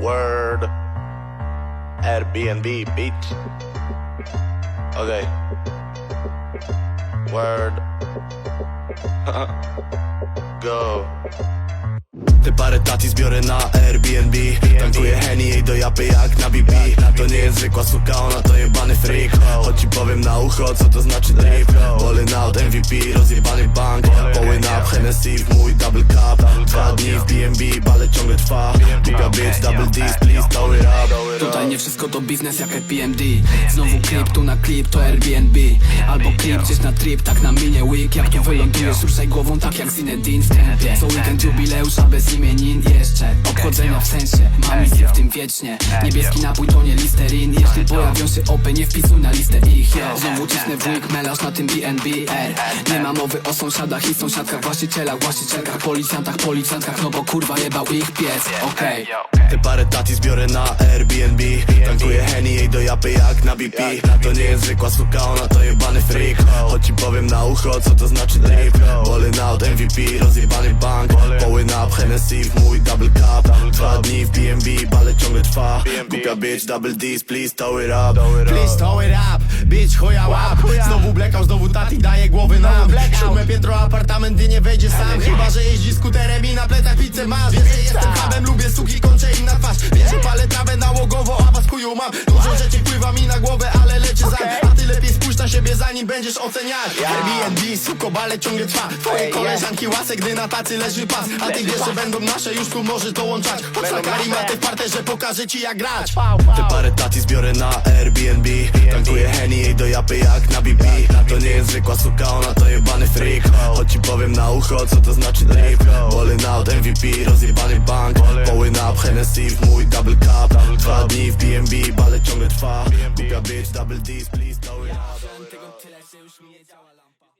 Word. Airbnb, bitch. Okay. Word. Go. Te parę tati zbiorę na Airbnb Tankuję Henny jej do japy jak na BB To nie jest zwykła suka, ona to jebany freak Choć ci powiem na ucho, co to znaczy drip Ballin' out MVP, rozjebany bank Poły up Hennessy w mój double cup Dwa dni w BNB, bale ciągle Buga bitch, double D's, please throw it up. Tutaj nie wszystko to biznes jak PMD Znowu klip, tu na klip to Airbnb. Albo klip gdzieś na trip, tak na minie week. Jak tu wylądujesz, ruszaj głową tak jak Zinedine w tempie Co weekend jubileusza bez imienin Jeszcze. Obchodzenia w sensie Mam misję w tym wiecznie. Niebieski napój to nie listerin. Jeśli pojawią się opy, nie wpisuj na listę ich. Yeah. Znowu cisnę w week, melarz na tym BNB R. Nie ma mowy o sąsiadach i sąsiadkach Właścicielach, właścicielkach, policjantach, policjantkach. No bo kurwa jebał ich pies, okej Te parę tati zbiorę na Airbnb. Tankuję Henny jej do japy jak na BP To nie jest zwykła suka, ona to jebany freak. Choć ci powiem na ucho, co to znaczy drip. Ballin' out MVP, rozjebany bank. Poły up Hennessy w mój double cup. Dwa dni w BNB, bale ciągle trwa. Głupia bitch, double D's, please throw it up. Please throw it up, bitch chuja łap. Znowu blackout, znowu tati daje głowy nam. Siódme piętro, apartament, gdzie nie wejdzie sam. Chyba, że jeździ skuterem i na plecach pizzę masz. Wiesz, że jestem hubem, lubię suki, kończę im na twarz. Wiesz, że palę trawę nałogowo, a was mam. Dużo rzeczy wpływa mi na głowę, ale lecie za na siebie, zanim będziesz oceniać. Airbnb, suko, bale ciągle trwa. Twoje koleżanki łasek, gdy na tacy leży pas. A ty wiesz, że będą nasze, już tu możesz dołączać. Chodź na karimatę w parterze, pokażę ci jak grać. Te parę tati zbiorę na Airbnb. Tankuję Henny jej do japy jak na BP To nie jest zwykła suka, ona to jebany freak. Choć ci powiem na ucho, co to znaczy drip Ballin' out MVP, rozjebany bank. Poły up Hennessy w mój double cup Dwa dni w BNB, bale ciągle trwa. Buga bitch, double D's, please it nie działa lampa